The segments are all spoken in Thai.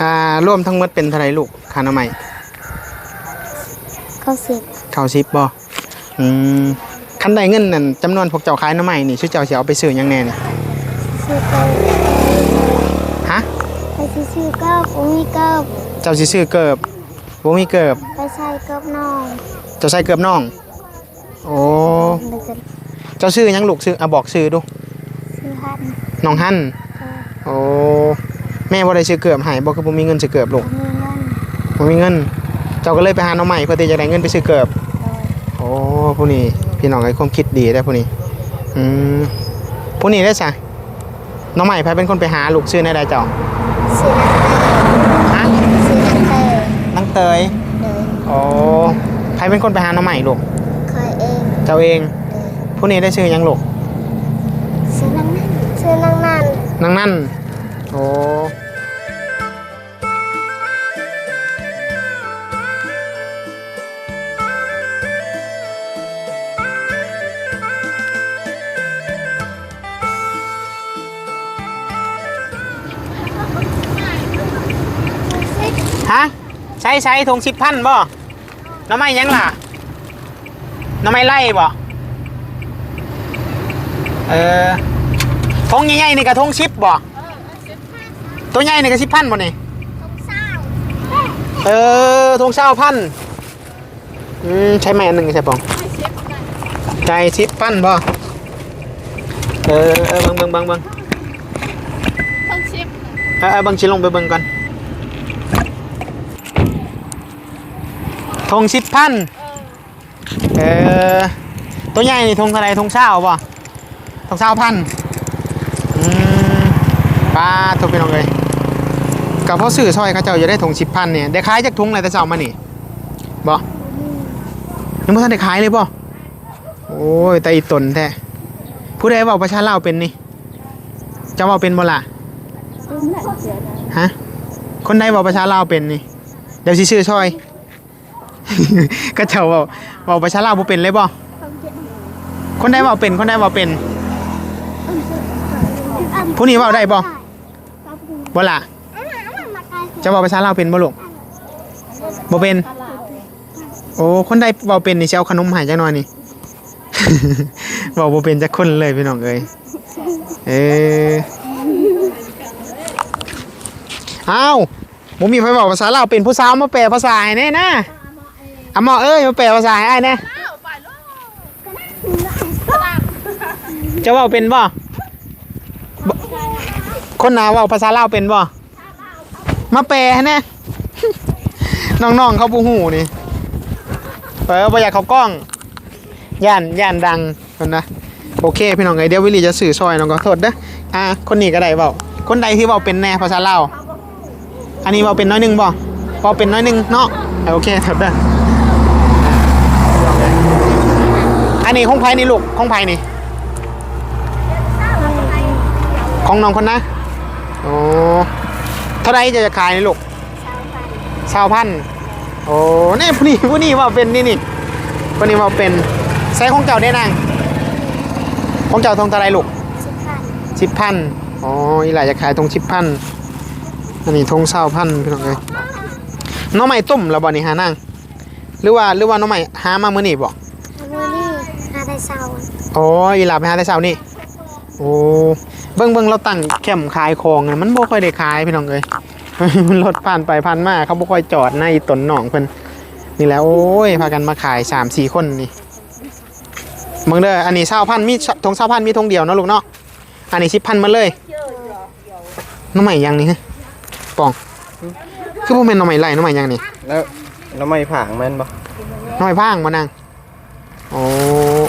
อ่ารวมทั้งหมดเป็นเท่าไหรลูกค่าหน้ำใหม่เขาสิบเข้าสิบบ่อืมคันใดเงินนั่นจำนวนพวกเจ้าขายหน้ำใหม่นี่ชื่อเจ้าสิเอาไปซื้อหยังแน่นี่ซื้อไปฮะไปซื้อซื้อเก้าผมมีเก้าเจ้าสิซื้อเกิบบ่มีเกิบไปใส่กับน้องเจ้าใส่เกิบน้อง โอ้แล้วก็เจ้าซื้อหยังลูกซื้ออะบอกซื้อดูซื้อหันน้องหั่นเออโอ้ แม่บ่ได้ซื้อเกิบให้บ่คือบ่มีเงินซื้อเกิบลูกมีเงินบ่มีเงิน เจ้าก็เลยไปหาน้องใหม่เพื่อที่จะได้เงินไปซื้อเกิบเออโอ้ผู้นี้พี่น้องไอ้ความคิดดีได้อผู้นี้อืมผู้นี้ได้ซะน้องใหม่ไผเป็นคนไปหาลูกซื้อในใดเจ้าซื้อนักเตะฮะซื้อนักเตะนังเตยเลยโอ้ไผเป็นคนไปหาน้องใหม่ลูกเคยเอง เจ้าเองเลยผู้นี้ได้ซื้อหยังลูกซื้อนังนั่นซื้อนังนั่นนางนั่นโอ้ ช้ใช้ทงสิบพันบ่น้ำไม่ยังล่ะน้ำไม่ไล่บ่เออทงใหญ่ๆนี่กระทงชิปบ่ตัวใหญ่นี่กระสิบพันบ่นี่เออทงเช้าพันอืมใช้ไหมอันหนึ่งใช่ปองใจสิบพันบ่เออเออเบิ่งเบิ่งเบิ่งเบิ่งต้องชิปเออเออเบิ่งชิลงไปเบิ่งก่อน ทงสิบพันเออ ตัวใหญ่นี่ทงเท่าไรทงเช้าบ่ะทงเช้าพันอืมปลาตัวเป็นองเลยกับพ่อสื่อซอยเขาเจ้าจะได้ทงสิบพันเนี่ยได้ขายจากทุงอะไรแต่เช้ามานี่บ่ยังไม่ทันได้ขายเลยบ่ะโอ้ยแต่อีตนแท้ผู้ใดเว้าประชาลาเป็นนี่จะเว้าเป็นบ่ล่ะฮะคนใดบอกประชาลาเป็นนี่เดี๋ยวชื่อช่อย ก็เจ้าบอกบอกประชาลาวบ่เป็นเลยบ่คนใดบอกเป็นคนใดบอกเป็น ผู้นี้บอกได้บ่บ่ล่ะจะบอกประชาลาวเป็นบ่ลูกบ่เป็น โอ้ คนใดบอกเป็นนี่สิเอาขนมให้จักหน่อยนี่บอกบ่เป็นจักคนเลยพี่น้องเอ้ยเอออ้าวผมมีไฟบอกภาษาลาวเป็นผู้สาวมาแปลภาษาให้แน่นะ อะหมอเอ้ยมาแปลภาษาให้อ้ายแน่จะเว่าเป็นบ่บ่คนหนาเว่าภาษาลาวเป็นบ่มาแปลให้แน่ น้องๆเขาบูหูนี่เปิดประหยัดเขากล้องย่านย่านดังคนนะโอเคพี่น้องไงเดี๋ยววิลลี่จะสื่อซอยน้องก็โทษนะอะคนนี้ก็ได้เปล่าคนใดที่เว้าเป็นแน่ภาษาลาวอันนี้เราเป็นน้อยหนึ่งบ่พอเป็นน้อยหนึ่งเนาะโอเคครับเด้อ อันนี้ของไผ่นี่ลูกของไผ่นี่ ของน้องคนนะโอ้เท่าไรจะจะขายนี่ลูกสาวพันโอ้นี่ผู้นี้ผู้นี้ว่าเป็นนี่นี่ผู้นี้ว่าเป็นใส่ของเจ้าได้นางของเจ้าทองเท่าไรลูกสิบพันสิพันอ๋ออีหลายจะขายตรงสิบพันอันนี้ทงเศร้าพันพี่น้องเอ้ยน้องใหม่ต้มแล้วบ่นี่หานั่งหรือว่าหรือว่าน้องใหม่หามามื้อนี้บ่มือนี่หาได้เศร้า โอ้ยอีหลาไปหาแต่เช้านี่โอ้เบิ่งเบิ่งเราตั้งแคมป์ขายของน่ะมันบ่ค่อยได้ขายพี่น้องเอ้ยมันรถผ่านไปผ่านมาเขาบ่ค่อยจอดในต้นหนองเพิ่นนี่แหละโอ้ยพากันมาขาย3 4คนนี่เบิ่งเด้ออันนี้เศร้าพันมีทงเศร้าพันมีทงเดียวเนาะลูกเนาะอันนี้10พันมาเลยน้องใหม่ยังนี่ฮะปองคือบ่แม่นหน้องใหม่ไล่หน้องใหม่ยังนี่แล้วแล้วไม่ผางแม่นบ่หน้อยพางบ่นางโอ้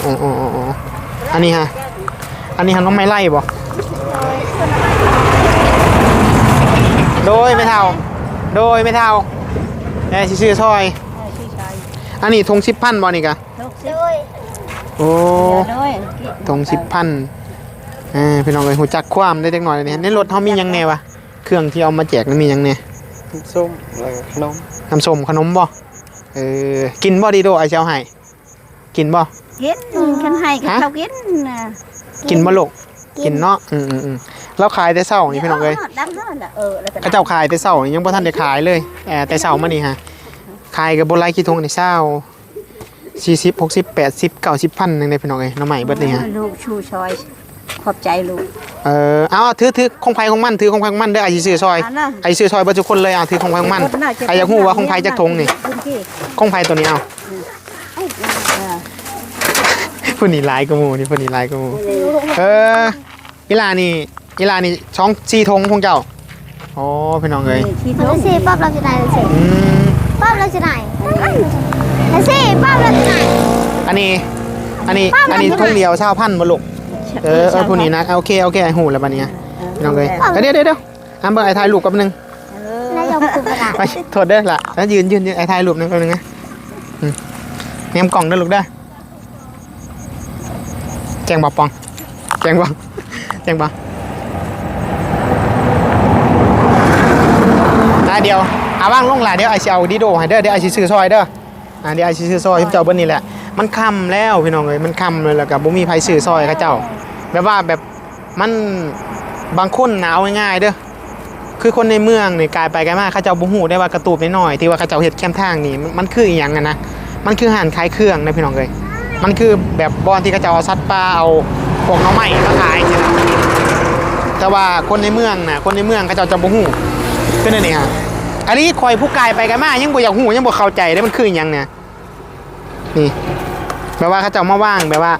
โอ้โอ้โอ้โอ้อันนี้ฮะ อันนี้ฮะน้องไม่ไล่บ่โดยไม่เท่า โดยไม่เท่าแอสิซื้อซอย อันนี้ทงสิบพันบ่นี่กะด้วยโอ้ทงสิบพันเออพี่น้องเอ้ยหูจักความได้เล็กน้อยเลยนี่ในรถเฮามีหยังแน่วะ เครื่องที่เอามาแจกนี่มีหยังแน่ส้มแล้วก็ขนมน้ำส้มขนมบ่เออ กินบ่ดีโดไอเชียวให้กินบ่ กินคันให้กับฮะเขากินน่ะกินบ่ลูกกินเนาะอืมอืมอืมเราขายแต่เช้านี่พี่น้องเอ้ยดำนั่นแหละเออแล้วก็เขาเจ้าขายแต่เช้ายังบ่ทันได้ขายเลยแอบแต่เช้ามานี่ฮะขายกับบ่หลายกี่ทงนี่เช้า40 60 80 90พันหนึงได้พี่น้องเอ้ยหน้ำใหม่เบิดนี่ฮะลูกชูชอย ขอบใจลูก เออเอาถือถือของไผของมันถือของไผของมันเด้อไอ้สิซื้อซอยอันน่ะ ไอ้ซื้อซอยเบิดทุกคนเลยเอาถือของไผของมันใครอยากฮู้ว่าของไผจักทงนี่คุณพี่ของไผตัวนี้เอาเอ้ยเออ ผู้นี้หลายกว่าหมู่นี่ผู้นี้หลายกว่าหมู่เอออีหลานี่อีหลานี่ช่อง4ทงของเจ้าอ๋อพี่น้องเอ้ยนี่ที่แล้ทุ่วงสิป๊อบเราจะไหนเลยสิอืมป๊อบเราจะไหนแล้วสิป๊อบเราจะไหนอันนี้ อันนี้ป้ามันอันนี้อยู่ไหนทุ่งเดียวชาวพันธุ์บ่ลูกเออเออผู้นี้นะโอเคโอเคไอ้หูแล้วบัดนี้พี่น้องเอ้ยเดี๋ยวเดี๋ยวเดี๋ยวอะเบิ่งไอ้ถ่ายรูปแป๊บนึงนายยอมคุมกระดาษไปโทษเด้อล่ะแล้วยืนยืนยืนไอ้ถ่ายรูปนึงแป๊บนึงนะอืมเนมกล่องเด้อลูกเด้อแจ งบ่ปองแจงบ่แจงบอะเดี๋ยวอาว่างลงล่ะเดี๋ยวไอ้สิเอาดีโดให้เด้อเดี๋ยวไอ้สิซื้อซอยเด้ออะเดี๋ยวไอ้สิซื้อซอยเจ้าเบิ่นนี่แหละ มันค่ำแล้วพี่น้องเอ้ยมันค่ำเลยแล้วก็บ่มีไผซื้อซอยเขาเจ้า แบบว่าแบบมันบางคนหนาวง่ายๆเด้อคือคนในเมืองเนี่ยกลายไปกลายมาเขาเจ้าบ่ฮู้ได้ว่ากระตูบน้อยๆที่ว่าเขาเจ้าเฮ็ดแคมทางนี่มันคืออีหยังอะนะมันคืออาหารขายเครื่องนะพี่น้องเอ้ย มันคือแบบบอนที่เขาจ้าเอาสัตว์ป่าเอาพวกน้องใหม่มาขายสินะแต่ว่าคนในเมืองน่ะคนในเมืองเขาจ้าจะบ่ฮู้คือนั่นนี่ฮะอันนี้คอยผู้กายไปกันมายังบ่อยากฮู้ยังบ่เข้าใจได้มันคืออีหยังเนี่ยนี่แบบว่าเขาจ้ามาว่างแบบว่า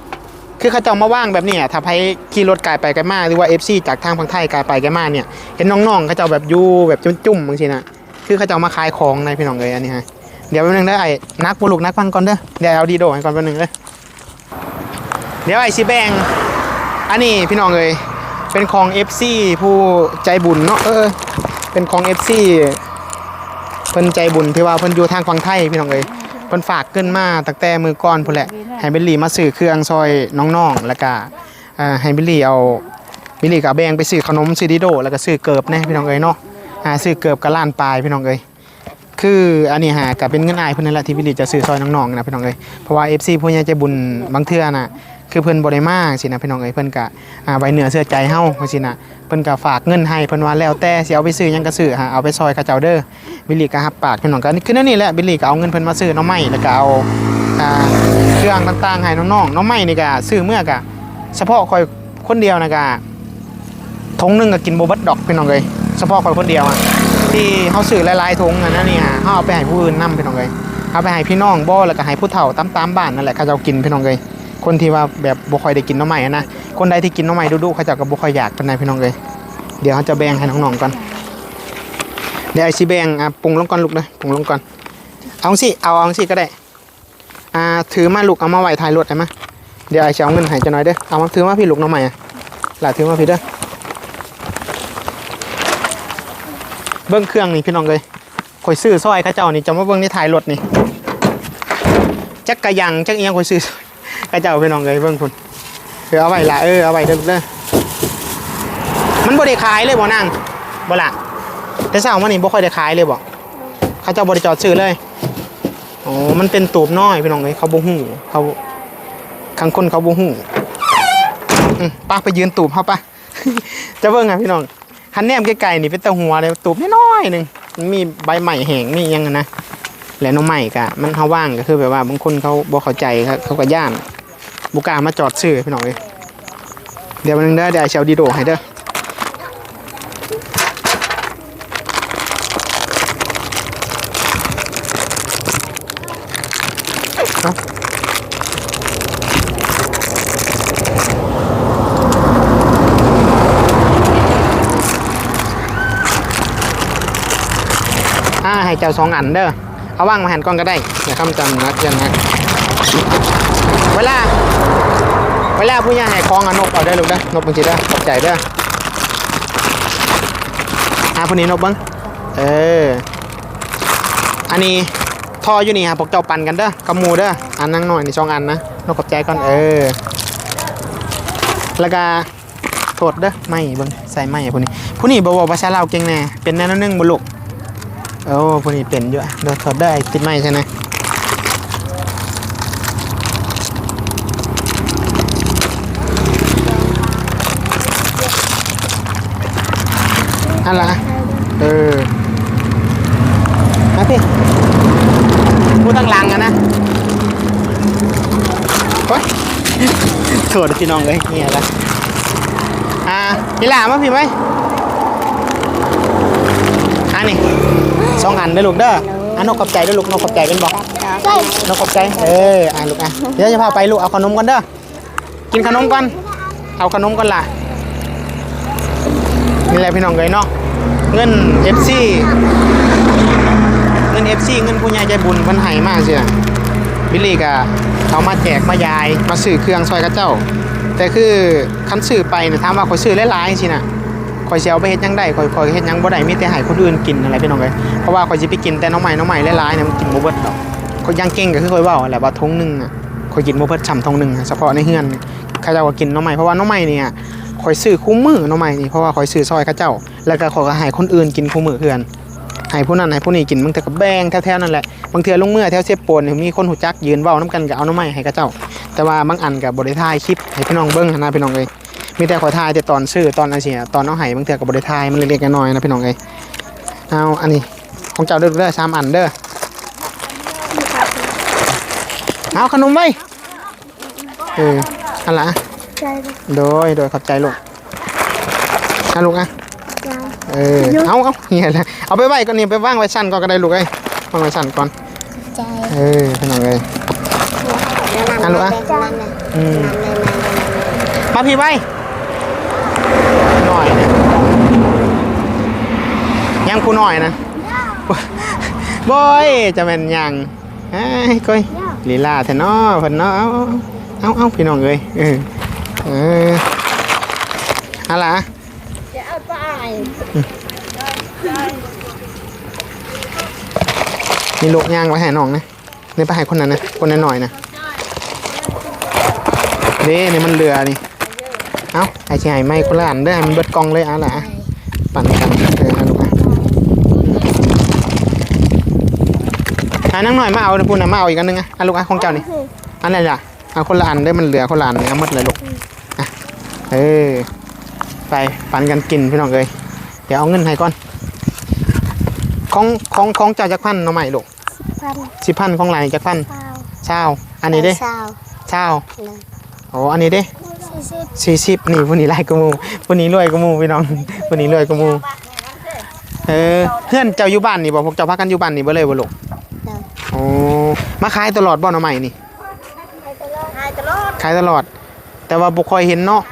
คือเขาจ้ามาว่างแบบนี้ยถ้าไปขี่รถกายไปกันมาหรือว่า FC จากทางฝั่งไทยกายไปกันมาเนี่ยเห็นน้องๆเขาจ้าแบบยู่แบบจุ่มๆบางทีนะคือเขาจ้ามาขายของในพี่น้องเลยอันนี้ฮะเดี๋ยวแป๊บนึงได้ไอ้นักบุลุกนักฟังก่อนเด้อเดี๋ยวเอาดีโดให้ก่อนแป๊บนึงเลย เดี๋ยวไอ้สิแบงอันนี้พี่น้องเลยเป็นของ FC ผู้ใจบุญเนาะเออเป็นของ FC เพิ่นใจบุญที่ว่าเพิ่นอยู่ทางฝั่งไทยพี่น้องเลยเพิ่นฝากเกินมาตั้งแต่มือก่อนพุ่นแหละให้เบลลี่มาซื้อเครื่องซอยน้องๆแล้วก็เอ่อให้เบลลี่เอาเบลลี่กับแบงไปซื้อขนมซื้อดิโดแล้วก็ซื้อเกิบแน่พี่น้องเอ้ยเนาะอ่าซื้อเกิบกับล้านปลายพี่น้องเอ้ยคืออันนี้ฮะก็เป็นเงินอายเพิ่นนั่นแหละที่เบลลี่จะซื้อซอยน้องๆนะพี่น้องเอ้ยเพราะว่า FC ผู้ใหญ่ใจบุญบางเทื่อน่ะ คือเพิ่นบ่ได้มาสินะพี่น้องเอ้ยเพิ่นก็อ่าไว้เหนือเสื้อใจเฮาว่าสินะเพิ่นก็ฝากเงินให้เพิ่นว่าแล้วแต่สิเอาไปซื้อยังก็ซื้อฮะเอาไปซอยเขาเจ้าเด้อบิลลี่ก็รับปากพี่น้องก็คือนั่นนี่แหละบิลลี่ก็เอาเงินเพิ่นมาซื้อน้องไม้แล้วก็เอาเครื่องต่างๆให้น้องๆน้องใหม่นี่ก็ซื้อเมื่อกะเฉพาะคอยคนเดียวนะกะทงหนึงก็กินโบบัดดอกพี่น้องเลยเฉพาะคอยคนเดียวอะที่เขาซื้อหลายๆทงอันนั้นนี่ฮะเขาเอาไปให้ผู้อื่นนํพี่น้องเลยเอาไปให้พี่น้องบ่แล้วก็ให้ผู้เฒ่าตามๆบ้านนั่นแหละเขาจะกินพี่น้องเลย คนที่ว่าแบบบ่ค่อยได้กินน้องใหม่อะนะคนใดที่กินน้องใหม่ดุๆเขาจะก็บ่ค่อยอยากปานใดพี่น้องเลยเดี๋ยวเขาจะแบ่งให้น้องๆก่อนเดี๋ยวไอซีแบ่งอะปรุงลงก่อนลูกเลยปรุงลงก่อนเอาสิเอาเอาสิก็ได้อ่าถือมาลูกเอามาไหวทายรถได้ไหมเดี๋ยวไอ้จะเอาเงินห้เจะน่อยเด้อเอามาถือมาพี่ลูกน้องใหม่อะหล่ะถือมาพี่เด้อเบิ้งเครื่องนี่พี่น้องเลยคอยซื้อซอยข้าเจ้านี่จะมาเบิ้งในท้ายรถนี่จักกระยังจักเอียงคอยซื้อ ซอยเข้าเจ้าพี่น้องเลยเบิ้งคุณเออเอาไว้ละเออเอาไว้เด้อลูกเด้อมันบ่ได้ขายเลยบ่นางบ่ล่ะแต่เช้ามานี่บ่ค่อยได้ขายเลยบ่เข้าเจ้าบ่ได้จอดซื้อเลยอ๋อมันเป็นตูบน้อยพี่น้องเอ้ยเขาบ่ฮู้เขาข้างคนเขาบ่ฮู้ป้าไปยืนตูบเขาปะจะเบิ่งอะพี่น้องคันแนมไกลๆนี่เป็นตะหัวเลยตูบน้อยๆหนึ่งมันมีใบใหม่แห้งมียังนะ และหน้องใหม่กะมันเฮาว่างก็คือแบบว่าบางคนเขาบ่เข้าใจครับเขาก็ย่านบ่กามาจอดซื้อพี่น้องเอ้ยเดี๋ยววันหนึงเด้เดี๋ยวเอาดีโดให้เด้ออ่าให้เจ้าสองอันเด้อ เอาว่างมาหันกล้องก็ได้อย่าคำจำนักอยันนะเวลา เวลาผู้ใหญ่ให้คลองอะนกเอาได้ลูกเด้นกบางทีเด้ขอบใจเด้ออ่าผู้นี้นกบิ้งเออ อันนี้ท่ออยู่นี่ฮะพวกเจ้าปั่นกันเด้อกำมูเด้ออันนั่งหน่อยในี่องอันนะนกขอบใจก่อนเออ แล้วก็โทษเด้อไม่บิ้งใส่ไม่ผู้นี้ผู้นี้บอกว่าภาษาลาวเก่งแน่เป็นแน่นอนหนึงบุลูก โอ้ผู้นี้เป็นอยู่อะเดี๋ยวโทษได้ติดไม่ใช่ไหมอันละเออมาพี่พูดตั้งลังอะนนะโอ๊ยโทษพี่น้องเลยเงี้ยละอ่าพี่หลามาพี่ไหมอันนี้ สองอันเด้อลูกเด้ออันนกขอบใจเด้อลูกนกขอบใจเป็นบอกใช่นกขอบใจ เอออะลูกอะเดี๋ยวจะพาไปลูกเอาขนมก่อนเด้อกินขนมก่อนเอาขนมก่อนล่ะนี่แหละพี่น้องเลยเนาะเงิน FC เงิน FC เงินผู้ใหญ่ใจบุญเพิ่นให้มากเสียบิลลี่ก็เอามาแจกมายายมาซื้อเครื่องซอยกับเจ้า แต่คือคันซื้อไปเนี่ยถามว่าข่อยซื้อหลายๆสิน่ะ ข่อยสิเอาไปเฮ็ดหยังได้ข่อยข่อยเฮ็ดหยังบ่ได้มีแต่ให้คนอื่นกินอะไรพี่น้องเอ้ยเพราะว่าข่อยสิไปกินแต่น้องใหม่น้องใหม่หลายๆเนี่ยมันกินบ่เบิดดอกข่อยยังเก่งก็คือข่อยเว้าแหละว่าทงหนึงอะข่อยกินบ่เบิดช่ำทงหนึงอะเฉพาะในเฮือนเขาเจ้าก็กินน้องใหม่เพราะว่าน้องใหม่เนี่ยข่อยซื้อคู่มือน้องใหม่นี่เพราะว่าข่อยซื้อซอยเขาเจ้า แล้วก็ข่อยก็ให้คนอื่นกินคู่มือเฮือนให้ผู้นั้นให้ผู้นี้กินบางเทื่อก็แบงแถวๆนั่นแหละบางเทื่อลงเมื่อแถวเซฟโปนเนี่ยมีคนหูจักยืนเว้านํกันก็เอาน้องใหม่ให้เขาเจ้า แต่ว่าบางอันกับบริทายคลิปให้พี่น้องเบิ้งนะพี่น้องเอ้ย มีแต่ขอทายแต่ตอนซื้อตอนอะไรเสียตอนเอาไห้บางเถื่อกับบริทายมันเล็กๆน้อยๆนะพี่น้องเอ้ยเอาอันนี้ของเจ้าเด้อเด้อสามอันเด้อเอาขนมไว้เอออันละใช่โดยโดยขอบใจลูกเอาลูกอะใช่เออเอาเอาเฮียเลยเอาไปไว้ก่อนนี่ไปว่างไว้ชั้นก่อนก็ได้ลูกเอ้ยวางไว้ชั้นก่อนใจเออพี่น้องเอ้ยอันลูกอะใจอืมมาพี่ไปหน่อยนะ ยังผู้หน่อยนะบอยจะเป็นหยังไอ้ยก้อยลีลาแทนนอเพิ่นเนาะเอาเอาเอาพี่น้องเอ้ยเออเออเอาล่ะจะเอาไปมีลูกย่างไว้ให้น้องนะนี่ไปให้คนนั้นนะคนนั้นหน่อยนะเด้นี่มันเรือนี่เอาไอ้ชายไม่คนละอันเด้อให้มันเบิดกล่องเลยเอาล่ะปั่นกันเออเอาลูกอะ หานั่งหน่อยมาเอาพูดนะมาเอาอีกอันนึงอะเอาลูกอะของเจ้านี่อันไหนล่ะเอาคนละอันเด้อมันเหลือคนละอันเอาหมดเลยลูกอะเออไปปั่นกันกินพี่น้องเลยเดี๋ยวเอาเงินให้ก่อนของของของเจ้าจักพันเอาใหม่ลูกพันสิบพันของไหลายจักพันเปล่าเช้าอันนี้เด้สาวเช้าเลยโอ้อันนี้เด้สี่สิบสี่สิบนี่ผู้นี้ไล่กูมูผู้นี้รวยกูมูพี่น้องผู้นี้รวยกูมูเออเพื่อนเจ้าอยู่บ้านนี่บ่พวกเจ้าพักกันอยู่บ้านนี่บ่เลยบ่ลูกเลย โอ้มาขายตลอดบ่หน่อใหม่นี่หายตลอดขายตลอด แต่ว่าบ่ค่อยเห็นเนาะ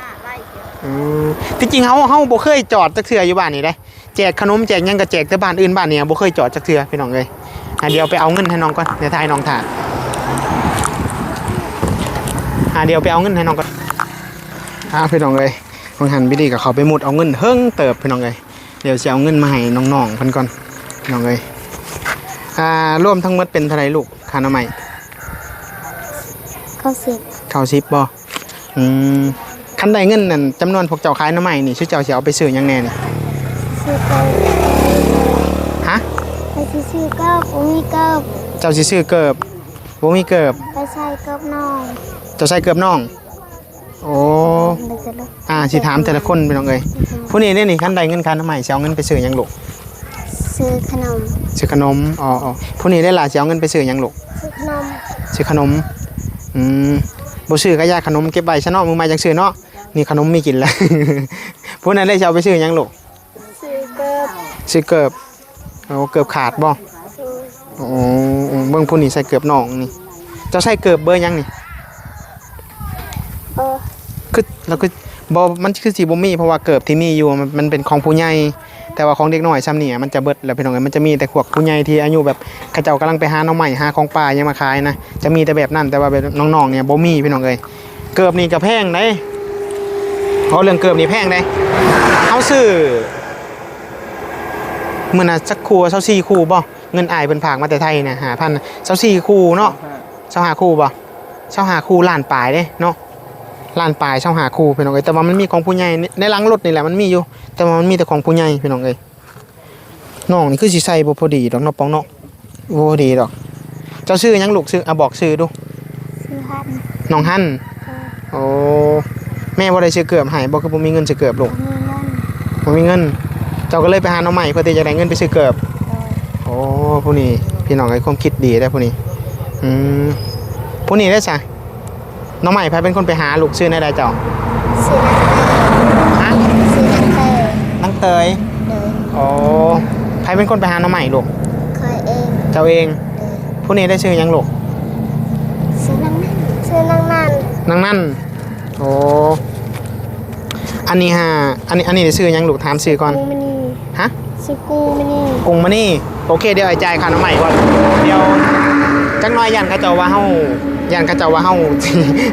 อืมที่จริงเฮาเฮาบ่เคยจอดจักเทื่ออยู่บ้านนี่ได้แจกขนมแจกหยังก็แจกแต่บ้านอื่นบ้านเนี่ยบ่เคยจอดจักเทื่อพี่น้องเอ้ยอะเดี๋ยวไปเอาเงินให้น้องก่อนเดี๋ยวทายน้องถ่าอะเดี๋ยวไปเอาเงินให้น้องก่อนอะพี่น้องเอ้ยบางหันบิดีกับเขาไปมุดเอาเงินเฮิงเติบพี่น้องเอ้ยเดี๋ยวจะเอาเงินมาให้น้องๆเพิ่นก่อนพี่น้องเอ้ย อ่ารวมทั้งหมดเป็นเท่าไหร่ลูกค่าน้ำใหม่เก้าสิบเข้าสิบบ่อืมคันได้เงินนั่นจำนวนพวกเจ้าขายหน้ำใหม่นี่ชื่อเจ้าสิเอาไปซื้อหยังแน่นี่ซื้อไปฮะไปซื้อเก้าอุ้มีเก้าเจ้าสิซื้อเกิบบ่มีเกิบไปใส่เก้าน้องเจ้าใส่เกิบน้อง โอ้เลยจะลูกอ่าสิถามแต่ละคนพี่น้องเอ้ยผู้นี้เนี่ยนี่คันได้เงินค่าน้ำใหม่สิเอาเงินไปซื้อหยังลูก ซื้อขนมซื้อขนมอ๋ออ๋อผู้นี้ได้ล่ะสิเอาเงินไปซื้อหยังลูกซื้อขนมซื้อขนมอืมบ่ซื้อก็ยากขนมเก็บไว้ซะเนาะมึงมาจังซื้อเนาะนี่ขนมมีกินแล้วผู้นั้นได้สิเอาไปซื้อหยังลูกซื้อเกิบซื้อเกิบโอ้เกิบขาดบ่ซื้อโอ้เบิ่งผู้นี้ใส่เกิบน้องนี่เจ้าใส่เกิบเบอร์หยังนี่เออคือแล้วคือ บ่มันคือสิบ่มีเพราะว่าเกิบที่มีอยู่มันมันเป็นของผู้ใหญ่แต่ว่าของเด็กน้อยซ้ำนี่มันจะเบิดแล้วพี่น้องเอ้ยมันจะมีแต่พวกผู้ใหญ่ที่อายุแบบเขาเจ้ากำลังไปหาหน้องใหม่หาของป่ายังมาขายนะจะมีแต่แบบนั้นแต่ว่าแบบน้องๆเนี่ยบ่มีพี่น้องเอ้ยเกิบนี่ก็แพงเด้เพราะเรื่องเกิบนี่แพงเด้เอาซื้อมื้อน่ะสักคู่24คู่บ่เงินอายเพิ่นฝากมาแต่ไทยเนี่ย5,000 24คู่เนาะ25คู่บ่25คู่ล้านปลายเด้เนาะ ล้านปลายช่องหาคู่พี่น้องเอ้ยแต่ว่ามันมีของผู้ใหญ่ในในหลังรถนี่แหละมันมีอยู่ แต่ว่ามันมีแต่ของผู้ใหญ่พี่น้องเอ้ยน้องนี่คือสิใส่บ่พอดีดอกเนาะปองเนาะบ่พอดีดอก เจ้าชื่อหยังลูกชื่ออะบอกชื่อดูซื้อหันน้องฮั่นเออโอ้แม่บ่ได้ชื่อเกือบให้บ่คือบ่มีเงินชื่อเกือบลูกมีเงินบ่มีเงิน เจ้าก็เลยไปหาหน้องใหม่เพื่อที่จะได้เงินไปซื้อเกือบโอ้ผู้นี้พี่น้องไอ้ความคิดดีได้ผู้นี้อืมผู้นี้ได้จ้ะ น้องใหม่ใครเป็นคนไปหาลูกชื่อในใดเจ้าสีนักเตะฮะสีนักเตะนังเตยเลยโอ้ใครเป็นคนไปหาน้องใหม่ลูกคอยเองเจ้าเองเลยผู้นี้ได้ชื่อหยังลูกซื้อนั่งนั่นซื้อนั่งนั่นนางนั่นโอ้อันนี้ฮะอันนี้อันนี้ได้ชื่อหยังลูกถามชื่อก่อนกูมินีฮะ ซื้อกูมินีกรุงมานี่โอเคเดี๋ยวไอ้จ่ายค่าน้ำใหม่ก่อนเดี๋ยวจักหน้อยยันเขาเจ้าว่าเฮา ยันเขาเจ้าว่าเฮา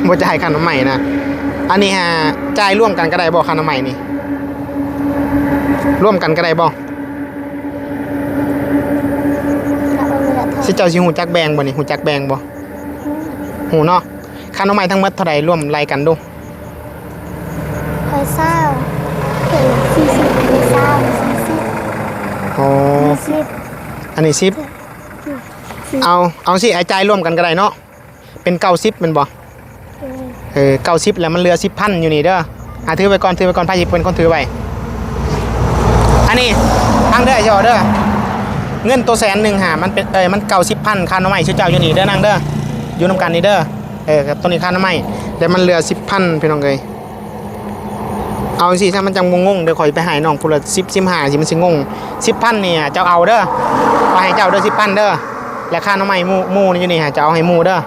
บ่จ่ายค่าน้ำใหม่นะอันนี้ฮะจ่ายร่วมกันก็ได้บ่ค่าน้ำใหม่นี่ร่วมกันก็ได้บ่แล้วเอาเงินเท่าสิเจ้าสิฮู้จักแบ่งบ่นี่ฮู้จักแบ่งบ่ฮู้เนาะค่าน้ำใหม่ทั้งหมดเท่าใดร่วมรายกันดูคอยเศร้าเห็นสี่สิบคอยเศร้าสี่สิบโอ้สิบอันนี้สิบเอา เอาสิไอ้จ่ายร่วมกันก็ได้เนาะ เป็นเก้าสิบแมันบ่เออเก้าสิบแล้วมันเหลือสิบพันอยู่นี่เด้ออะถือไปก่อนถือไปก่อนพายหยิบเป็นคนถือไปอันนี้ตั้งเด้อเจ้าเด้อเงินตัวแสนหนึ่งหามันเป็นเออมันเก้าสิบพันค่าน้ำมันชื่อเจ้าอยู่นี่เด้อนางเด้ออยู่นำกันนี่เด้อเออตัวนี้ค่าน้ำมันแต่มันเหลือสิบพันพี่น้องเลยเอาสิถ้ามันจังงงๆเดี๋ยวคอยไปใหายน้องพูละสิบสิบห้าสิมันสิงงสิบพันเนี่ยเจ้าเอาเด้อเอาให้เจ้าเด้อสิบพันเด้อและค่าน้ำมันหมู่หมู่นี่อยู่นี่ฮะเจ้าเอาให้หมู่เด้อ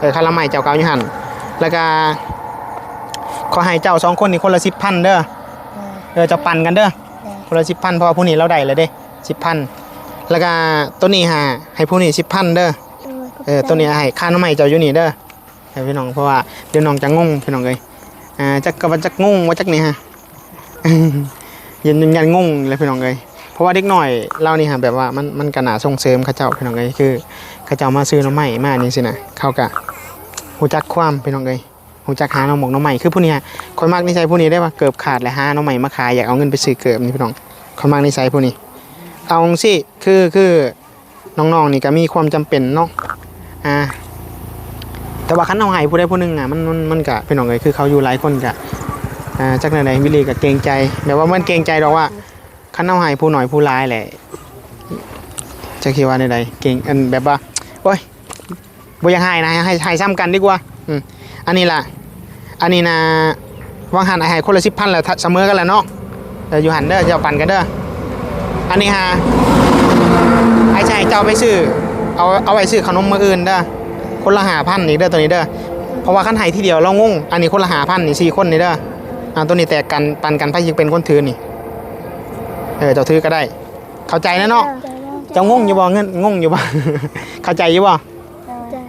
เออค่าน้ำมันเจ้าเก่าอยู่หันแล้วก็ขอให้เจ้าสองคนนี่คนละสิบพันเด้อเออจะปั่นกันเด้อคนละสิบพันเพราะว่าผู้นี้เราได้เลยเด้สิบพันแล้วก็ตัวนี้ฮะให้ผู้นี้สิบพันเด้อเออตัวนี้ให้ค่าน้ำมันเจ้าอยู่นี่เด้อให้พี่น้องเพราะว่าเดี๋ยวน้องจะงงพี่น้องเลยอ่าจักกะว่าจักงงว่าจักนี่ฮะยันยันยันงงเลยพี่น้องเลยเพ ราะว่าเด็กหน่อยเรานี่ฮะแบบว่ามันมันกระหนาส่งเสริมข้าเจ้าพี่น้องเลยคือข้าเจ้ามาซื้อน้ำมันมานี่สินะเข้ากะหูจักความพี่น้องเลยหูจักหาน้องหมกน้องใหม่คือผู้นี้ฮะคนมากนิสัยผู้นี้ได้ว่าเกิบขาดและหาน้องใหม่มาขายอยากเอาเงินไปซื้อเกิบนี่พี่น้องคนมากนิสัยผู้นี้ เอาสิคือคือน้องๆนี่ก็มีความจำเป็นเนาะอ่าแต่ว่าคันเอาให้ผู้ใดผู้หนึงอะมันมันมันก็เป็นของเลยคือเขาอยู่หลายคนก็อ่าจักไหนๆวิลีก็เกรงใจแบบว่ามันเกรงใจดอกว่า คันเอาให้ผู้หน่อยผู้ร้ายแหละจะคิดว่าในใดเก่งอันแบบว่าโอ้ยบ่อยากให้นะให้ให้ซ้ำกันดีกว่าอืมอันนี้ล่ะ อันนี้นะวางหันไอ้ให้คนละสิบพันแล้วเสมอกันแล้วเนาะเดี๋ยวอยู่หันเด้อจ้าปั่นกันเด้ออันนี้ฮะไอ้ชายเจ้าไปซื้อเอาเอาไปซื้อขนมมืออื่นเด้อคนละหาพันนี่เด้อตัวนี้เด้อเพราะว่าขั้นไห้ที่เดียวเรางงอันนี้คนละหาพันนี่สี่คนนี่เด้ออ่าตัวนี้แตกกันปั่นกันไพ่ยิงเป็นคนถือนี่ เออเจ้าถือก็ได้ เข้าใจนะเนาะเจ้างงอยู่บ่เงินงงอยู่บ่ เข้าใจอยู่บ่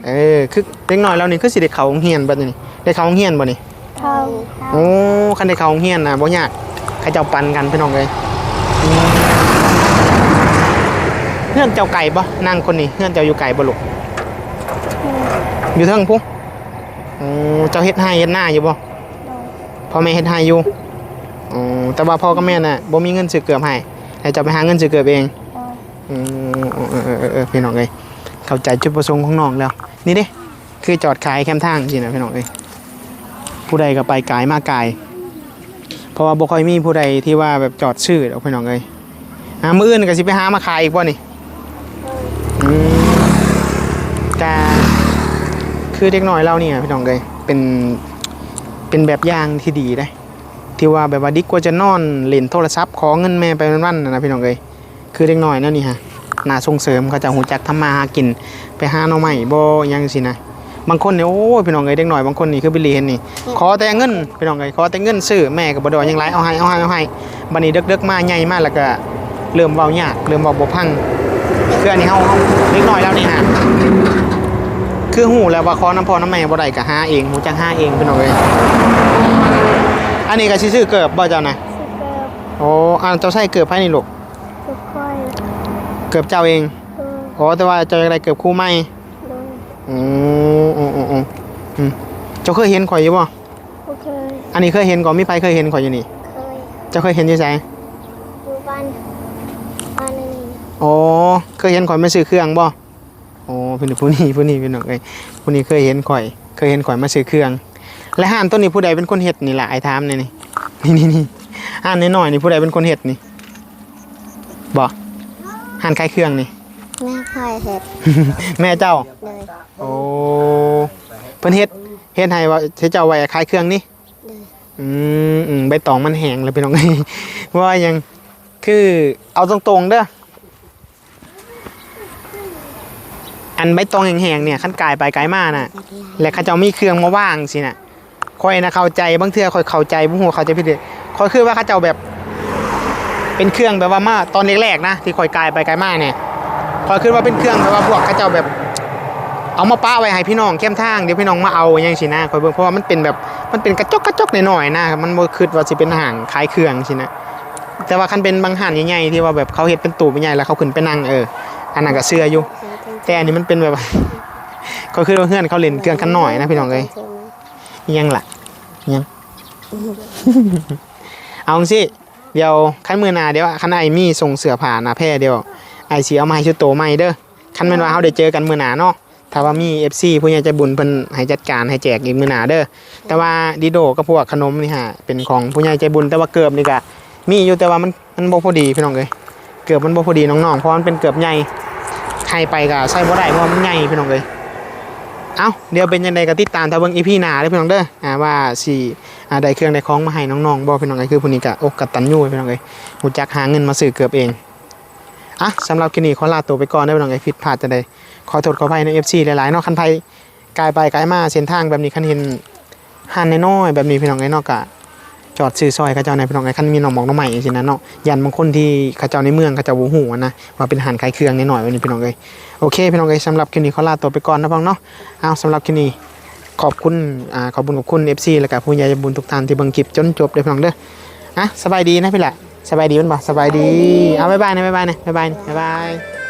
เออคือเด็กน้อยเรานี่คือสิได้เข้าโรงเรียนบัดนี้ได้เข้าโรงเรียนบ่นี่ทองโอ้คันได้เข้าโรงเรียนน่ะบ่ยากใครเจ้าปันกันพี่น้องเอ้ยอืมเฮือนเจ้าไก่บ่นางคนนี้เฮือนเจ้าอยู่ไก่บ่ลูกอยู่เทิงพุโอ้เจ้าเฮ็ดให้เฮ็ดหน้าอยู่บ่พ่อแม่เฮ็ดให้อยู่ อ๋อแต่ว่าพ่อกับแม่น่ะบ่มีเงินซื้อเกือบให้ให้เจ้าไปหาเงินซื้อเกือบเองอืมเออเออเออเออพี่น้องเอ้ยเข้าใจจุดประสงค์ของน้องแล้ว นี่เด้คือจอดขายแคมทางสินะพี่น้องเอ้ยผู้ใดก็ไปไกลมาไกลเพราะว่าบ่ค่อยมีผู้ใดที่ว่าแบบจอดชื่อดอกพี่น้องเอ้ยหามื้ออื่นก็สิไปหามาขายอีกบ่นี่อืมกาคือเด็กน้อยเราเนี่ยพี่น้องเลยเป็นเป็นแบบอย่างที่ดีได้ ที่ว่าแบบว่าดิกกว่าจะนอนเล่นโทรศัพท์ขอเงินแม่ไปวันๆนะนะพี่น้องเลยคือเด็กน้อยนั่นนี่ฮะน่าส่งเสริมเขาจะหูจักทำมาหากินไปหาหน่อไม้บ่หยังสินะบางคนเนี่ยโอ้ยพี่น้องเลยเด็กน้อยบางคนนี่คือบิลลีเห็นนี่ขอแต่เงินพี่น้องเลยขอแต่เงินซื้อแม่ก็บ่ดอกหยังไรเอาให้เอาให้เอาให้บัดนี้เด็กๆมาใหญ่มาแล้วก็เริ่มเว้ายากเริ่มเว้าบ่พังคืออันนี้เฮาเฮาเด็กน้อยแล้วนี่ฮะคือหูแล้วว่าคอน้ำพอน้ำแม่บ่ได้ก็หาเองหูจักหาเองพี่น้องเอ้ย อันนี้ก็สิซื้อเกิบบ่เจ้านะสิเกิบโอ้อันเจ้าใส่เกิบให้นี่ลูกสุกค่อยเกิบเจ้าเองเอออ๋อแต่ว่าเจ้าอยากได้เกิบคู่ใหม่โดยอืออืออืออืออืมเจ้าเคยเห็นข่อยอยู่บ่โอเคอันนี้เคยเห็นก่อนมีไผเคยเห็นข่อยอยู่นี่เคยเจ้าเคยเห็นอยู่ไสอยู่บ้านบ้านนี้อ๋อเคยเห็นข่อยมาซื้อเครื่องบ่อ๋อพี่นี่ผู้นี้ผู้นี้พี่น้องเอ้ยผู้นี้เคยเห็นข่อย เคยเห็นข่อยมาซื้อเครื่อง และห้านต้นนี้ผู้ใดเป็นคนเฮ็ดนี่ล่ะไอ้ถามนี่นี่นี่นี่นี่ห้านน้อยๆนี่ผู้ใดเป็นคนเฮ็ดนี่บ่หันขายเครื่องนี่แม่คอยเห็ดแม่เจ้าเลยโอ้เพิ่นเฮ็ดเฮ็ดให้ว่าสิเจ้าไว้ขายเครื่องนี่เลยอืมอืมใบตองมันแห้งแล้วพี่น้องว่ายังคือเอาตรงๆเด้ออันใบตองแห้งๆเนี่ยขั้นกายไปกายมาน่ะ และเขาเจ้ามีเครื่องมาว่างสิน่ะ ค่อยนะเข้าใจบางเทื่อค่อยเข้าใจบ่ฮู้เข้าใจผิดเด้อค่อยคือว่าเขาเจ้าแบบ เป็นเครื่องแบบว่ามาตอนแรกๆนะที่ค่อยกายไปกายมาเนี่ยค่อยคิดว่าเป็นเครื่องแบบว่าพวกเขาเจ้าแบบ เอามาป้าไว้ให้พี่น้องเข้มทางเดี๋ยวพี่น้องมาเอาอย่างสินะค่อยเบิ่งเพราะว่ามันเป็นแบบมันเป็นกระจกกระจกหน่อยๆนะมันบ่คิดว่าสิเป็นอาหารขายเครื่องสินะแต่ว่าคันเป็นบางห่านใหญ่ๆที่ว่าแบบเขาเฮ็ดเป็นตู้เป็นใหญ่แล้วเขาขึ้นไปนั่งเอออันนั้นก็เชื่ออยู่แต่อันนี้มันเป็นแบบก็คือว่าเพื่อนเขาเล่นเครื่องกันหน่อยนะพี่น้องเอ้ยยังล่ะ ยังเอาสิเดี๋ยวคันมือนาเดี๋ยวคันไอมี่ส่งเสือผ่าหนาแพร่เดี๋ยวไอสีเอามาให้ชุดโตใหม่เด้อคันแม่นว่าเฮาได้เจอกันมือหนาเนาะถ้าว่ามี FC ผู้ใหญ่ใจบุญเพิ่นให้จัดการให้แจกอีกมือหนาเด้อแต่ว่าดิโดกับพวกขนมนี่ฮะเป็นของผู้ใหญ่ใจบุญแต่ว่าเกือบนี่ก็มีอยู่แต่ว่ามันมันบ่พอดีพี่น้องเอ้ยเกือบมันบ่พอดีน้องๆเพราะมันเป็นเกือบใหญ่ใครไปก็ใส่บ่ได้เพราะว่ามันใหญ่พี่น้องเลย เอาเดี๋ยวเป็นยังไงก็ติดตามทางเบิงอีพีหนาเด้อพี่น้องเด้ออ่าว่าสี่อ่าได้เครื่องได้ของมาให้น้องๆบ่พี่น้องไอ้คือผู้นี้กะอกกตันยูพี่น้องเอ้ยหูจักหาเงินมาซื้อเกือบเองอะสำหรับคลิปนี้ขอลาตัวไปก่อนได้พี่น้องไอ้ผิดพลาดจะได้ขอโทษขออภัยใน FC หลายๆนอกคันไทยกายไปกายมาเส้นทางแบบนี้คันเห็นหันน้อยๆแบบนี้พี่น้องไอ้นาะก็ จอดซื้อซอยเขาเจ้าในพี่น้องเอ้ยคันมีน้องหมอกน้องใหม่จังซี่นะเนาะยันบางคนที่เขาเจ้าในเมืองเขาเจ้าบ่ฮู้อะนะว่าเป็นอาหารขายเครื่องนิดหน่อยแบบนี้พี่น้องเอ้ยโอเคพี่น้องเอ้ยสำหรับคลิปนี้ขอลาตัวไปก่อนนะพ่องเนาะเอาสำหรับคลิปนี้ขอบคุณอ่าขอบคุณขอบคุณ FC แล้วก็ผู้ใหญ่บุญทุกท่านที่บิ่งคลิปจนจบเลยพี่น้องเด้ออะสบายดีนะพี่แหละสบายดีมั้ยบ่สบายดีเอาบ๊ายบายนะบ๊ายบายนะบ๊ายบายบ๊ายบาย